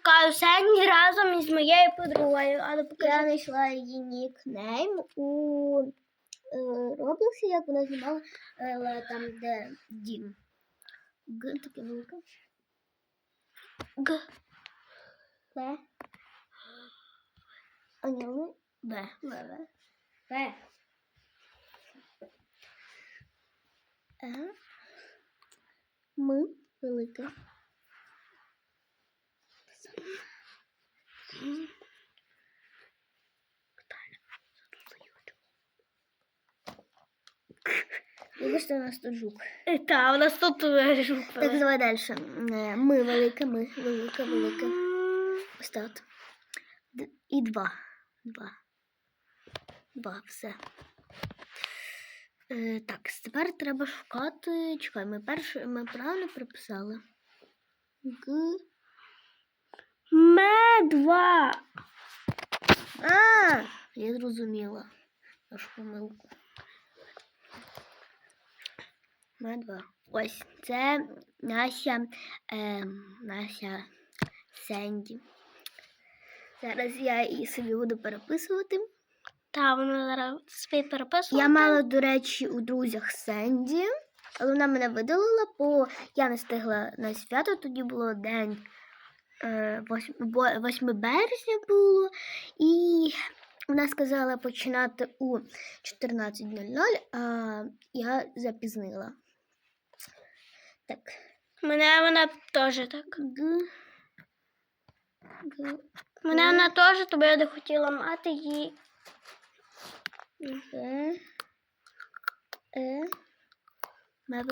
шукаю Сенді разом із моєю подругою. Але поки Я знайшла її нікнейм у е, Роблоксі, як вона знімала, е, там, де дім. Г таке велике. Г. П. А ну, Б. Б. П. Е. М. Велике. Вибачте, у нас тут жук. Е, Та, у нас тут е, жук. Так, давай далі. Е, Ми велике, ми велике, велике. Ось так. І два. Два. Два, все. Е, так, тепер треба шукати. Чекай, ми перше, ми правильно приписали. Г. Ме-2. А, я зрозуміла. Нашу помилку. Ме два. Ось це наша, е, наша Сенді. Зараз я її собі буду переписувати. Та, вона зараз свій переписувала. Я мала, до речі, у друзях Сенді, але вона мене видалила, бо я не встигла на свято. Тоді було день 8, 8 березня було, і вона сказала починати у 14.00, а я запізнила. Так. Мене вона теж так. Г. Г. Мене вона теж, тобі я не хотіла мати її. Е. Е. Ме.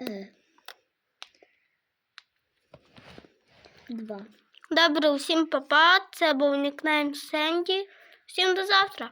Е. Два. Добре, усім папа. Це був нікнейм Сенді. Всім до завтра.